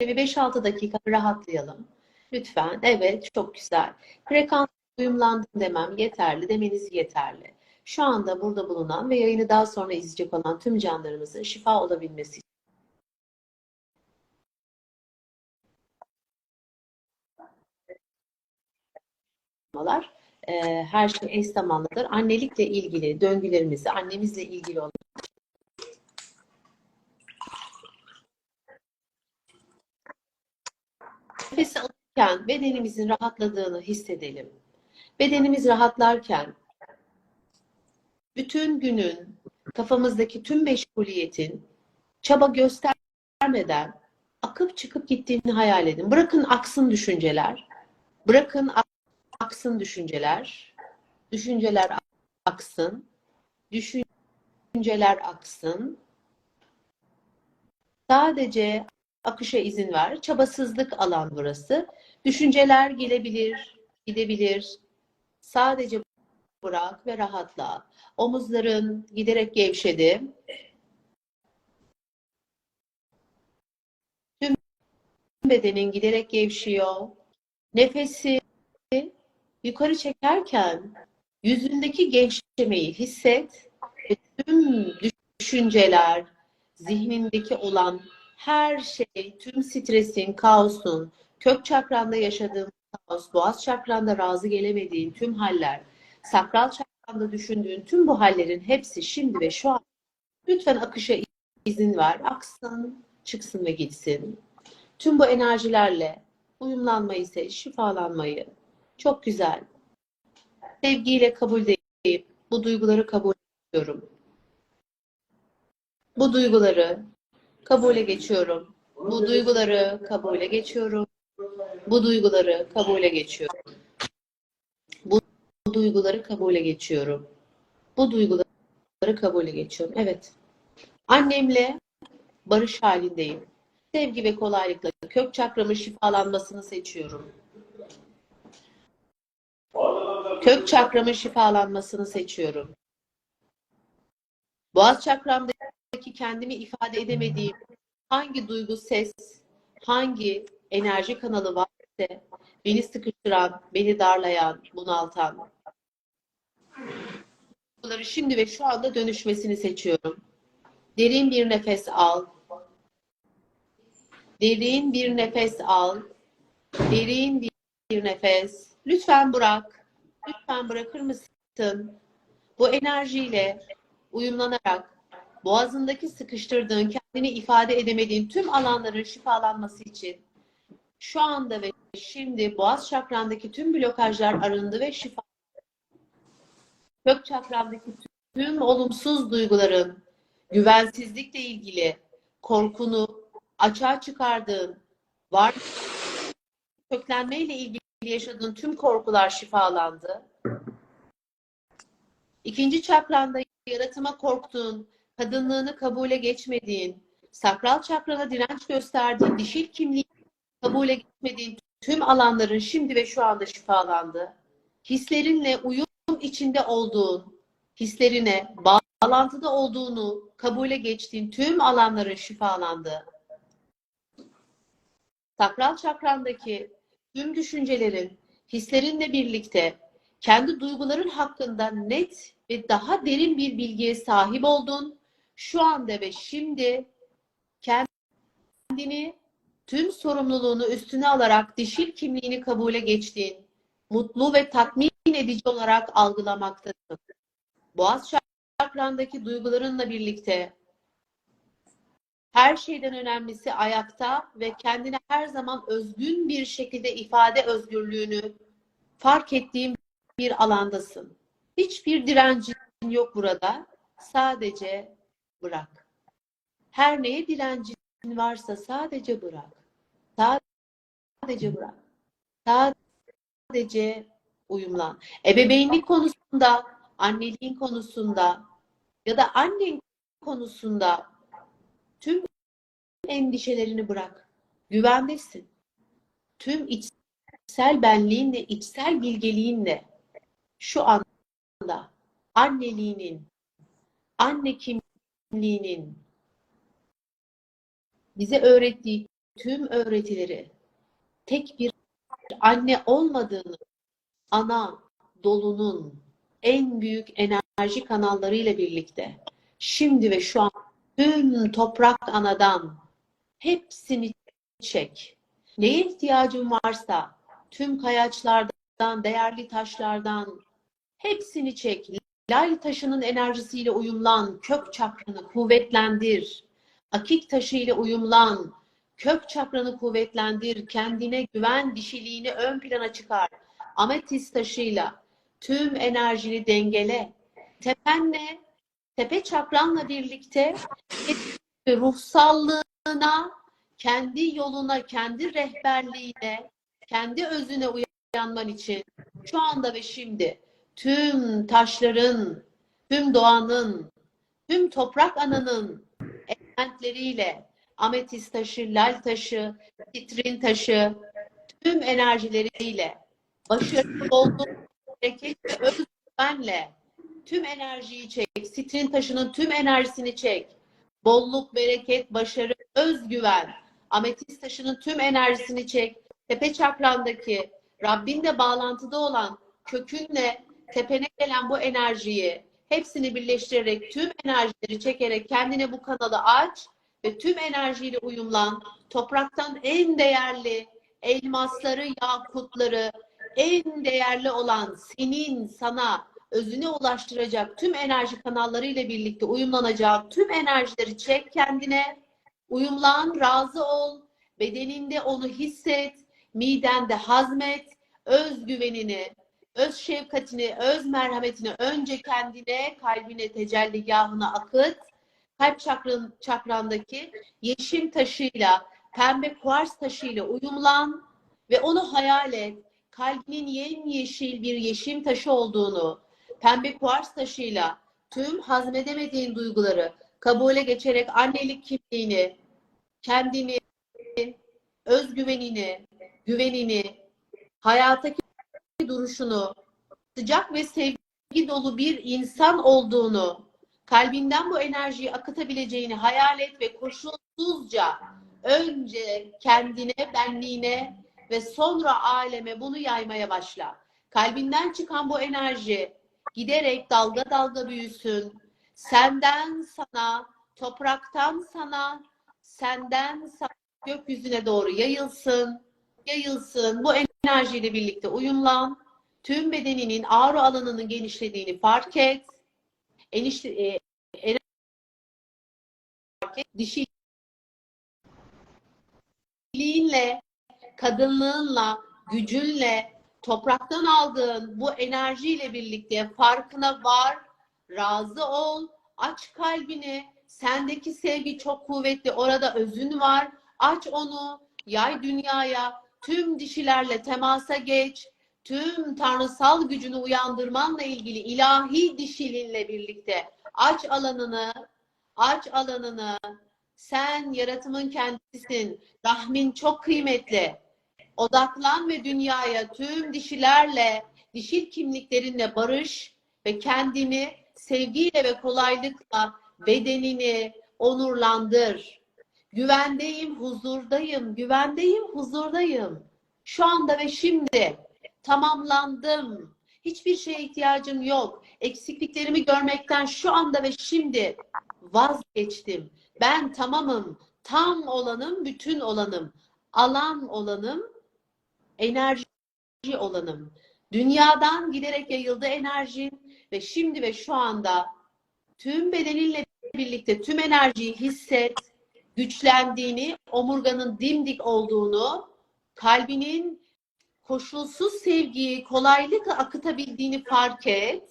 bir 5-6 dakika rahatlayalım. Lütfen. Evet, çok güzel. Frekans uyumlandım demem yeterli, demeniz yeterli. Şu anda burada bulunan ve yayını daha sonra izleyecek olan tüm canlarımızın şifa olabilmesi için çalışmalar, e, her şey eş zamanlıdır. Annelikle ilgili döngülerimizi, annemizle ilgili olan alırken bedenimizin rahatladığını hissedelim. Bedenimiz rahatlarken bütün günün kafamızdaki tüm meşguliyetin çaba göstermeden akıp çıkıp gittiğini hayal edin. Bırakın aksın düşünceler. Bırakın aksın düşünceler. Düşünceler aksın. Düşünceler aksın. Sadece akışa izin ver. Çabasızlık alan burası. Düşünceler gelebilir, gidebilir. Sadece bırak ve rahatla. Omuzların giderek gevşedi. Tüm bedenin giderek gevşiyor. Nefesi yukarı çekerken yüzündeki gevşemeyi hisset ve tüm düşünceler, zihnindeki olan her şey, tüm stresin, kaosun, kök çakranda yaşadığın kaos, boğaz çakranda razı gelemediğin tüm haller, sakral çakranda düşündüğün tüm bu hallerin hepsi şimdi ve şu an lütfen akışa izin ver. Aksın, çıksın ve gitsin. Tüm bu enerjilerle uyumlanmayı seç, şifalanmayı. Çok güzel. Sevgiyle kabul deyip bu duyguları kabul ediyorum. Bu duyguları kabule geçiyorum. Bu duyguları kabule geçiyorum. Bu duyguları kabule geçiyorum. Bu duyguları kabule geçiyorum. Bu duyguları kabule geçiyorum. Evet. Annemle barış halindeyim. Sevgi ve kolaylıkla kök çakramın şifalanmasını seçiyorum. Kök çakramın şifalanmasını seçiyorum. Boğaz çakramdaki kendimi ifade edemediğim hangi duygu, ses, hangi enerji kanalı varsa beni sıkıştıran, beni darlayan, bunaltan bunları şimdi ve şu anda dönüşmesini seçiyorum. Derin bir nefes al. Derin bir nefes al. Derin bir nefes. Lütfen bırak. Lütfen bırakır mısın? Bu enerjiyle uyumlanarak boğazındaki sıkıştırdığın, kendini ifade edemediğin tüm alanların şifalanması için şu anda ve şimdi boğaz çakrandaki tüm blokajlar arındı ve şifa. Kök çakrandaki tüm olumsuz duyguların, güvensizlikle ilgili korkunu açığa çıkardığın, var köklenmeyle ilgili yaşadığın tüm korkular şifalandı. İkinci çakranda yaratıma korktuğun, kadınlığını kabule geçmediğin, sakral çakrana direnç gösterdiğin, dişil kimliği kabule geçmediğin tüm alanların şimdi ve şu anda şifalandı. Hislerinle uyum içinde olduğun, hislerine bağlantıda olduğunu kabule geçtiğin tüm alanların şifalandı. Sakral çakrandaki tüm düşüncelerin hislerinle birlikte kendi duyguların hakkında net ve daha derin bir bilgiye sahip oldun. Şu anda ve şimdi kendini tüm sorumluluğunu üstüne alarak dişil kimliğini kabule geçtiğin, mutlu ve tatmin edici olarak algılamaktasın. Boğaz çakrandaki duygularınla birlikte her şeyden önemlisi ayakta ve kendine her zaman özgün bir şekilde ifade özgürlüğünü fark ettiğim bir alandasın. Hiçbir direncin yok burada. Sadece bırak. Her neye direncin varsa sadece bırak. Sadece bırak. Sadece uyumlan. Ebeveynlik konusunda, anneliğin konusunda ya da annen konusunda tüm endişelerini bırak. Güvendesin. Tüm içsel benliğinle, içsel bilgeliğinle şu anda anneliğinin, anne kimliğinin bize öğrettiği tüm öğretileri tek bir anne olmadığını, ana dolunun en büyük enerji kanallarıyla birlikte şimdi ve şu an tüm toprak anadan hepsini çek. Neye ihtiyacın varsa tüm kayaçlardan, değerli taşlardan hepsini çek. Lal taşının enerjisiyle uyumlan, kök çakranı kuvvetlendir. Akik taşı ile uyumlan, kök çakranı kuvvetlendir. Kendine güven, dişiliğini ön plana çıkar. Ametist taşıyla tüm enerjini dengele. Tepenle, tepe çakranla birlikte ruhsallığına, kendi yoluna, kendi rehberliğine, kendi özüne uyanman için şu anda ve şimdi tüm taşların, tüm doğanın, tüm toprak ananın elementleriyle ametist taşı, lal taşı, titrin taşı, tüm enerjileriyle başarılı olduğun bereket ve özgüvenle tüm enerjiyi çek. Sitrin taşının tüm enerjisini çek. Bolluk, bereket, başarı, özgüven. Ametist taşının tüm enerjisini çek. Tepe çakrandaki Rabbinle bağlantıda olan kökünle tepene gelen bu enerjiyi hepsini birleştirerek tüm enerjileri çekerek kendine bu kanalı aç ve tüm enerjiyle uyumlan. Topraktan en değerli elmasları, yakutları, en değerli olan senin sana özüne ulaştıracak tüm enerji kanalları ile birlikte uyumlanacak tüm enerjileri çek kendine. Uyumlan, razı ol. Bedeninde onu hisset. Midende hazmet. Özgüvenini, öz şefkatini, öz merhametini önce kendine, kalbine, tecelligahına akıt. Kalp çakran, çakrandaki yeşil taşıyla, pembe kuars taşıyla uyumlan ve onu hayal et. Kalbinin yemyeşil bir yeşim taşı olduğunu, pembe kuars taşıyla tüm hazmedemediğin duyguları kabule geçerek annelik kimliğini, kendini, özgüvenini, güvenini, hayattaki duruşunu, sıcak ve sevgi dolu bir insan olduğunu, kalbinden bu enerjiyi akıtabileceğini hayal et ve koşulsuzca önce kendine, benliğine ve sonra aleme bunu yaymaya başla. Kalbinden çıkan bu enerji giderek dalga dalga büyüsün. Senden sana, topraktan sana, senden sana gökyüzüne doğru yayılsın. Yayılsın. Bu enerjiyle birlikte uyumlan. Tüm bedeninin ağrı alanının genişlediğini fark et. Enişte, e, fark et. Dişiliğinle, kadınlığınla, gücünle, topraktan aldığın bu enerjiyle birlikte farkına var, razı ol, aç kalbini, sendeki sevgi çok kuvvetli, orada özün var, aç onu, yay dünyaya, tüm dişilerle temasa geç, tüm tanrısal gücünü uyandırmanla ilgili ilahi dişilinle birlikte aç alanını, aç alanını, sen yaratımın kendisisin, rahmin çok kıymetli, odaklan ve dünyaya tüm dişilerle, dişil kimliklerinle barış ve kendini sevgiyle ve kolaylıkla bedenini onurlandır. Güvendeyim, huzurdayım, güvendeyim, huzurdayım. Şu anda ve şimdi tamamlandım. Hiçbir şeye ihtiyacım yok. Eksikliklerimi görmekten şu anda ve şimdi vazgeçtim. Ben tamamım, tam olanım, bütün olanım, alan olanım, enerji olanım. Dünyadan giderek yayıldı enerjin ve şimdi ve şu anda tüm bedeninle birlikte tüm enerjiyi hisset, güçlendiğini, omurganın dimdik olduğunu, kalbinin koşulsuz sevgiyi kolaylıkla akıtabildiğini fark et.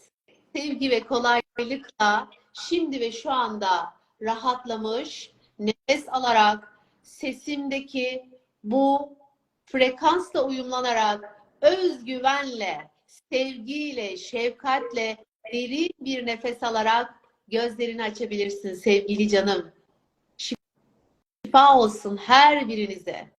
Sevgi ve kolaylıkla şimdi ve şu anda rahatlamış, nefes alarak sesimdeki bu frekansla uyumlanarak özgüvenle, sevgiyle, şefkatle derin bir nefes alarak gözlerini açabilirsin sevgili canım. Şifa olsun her birinize.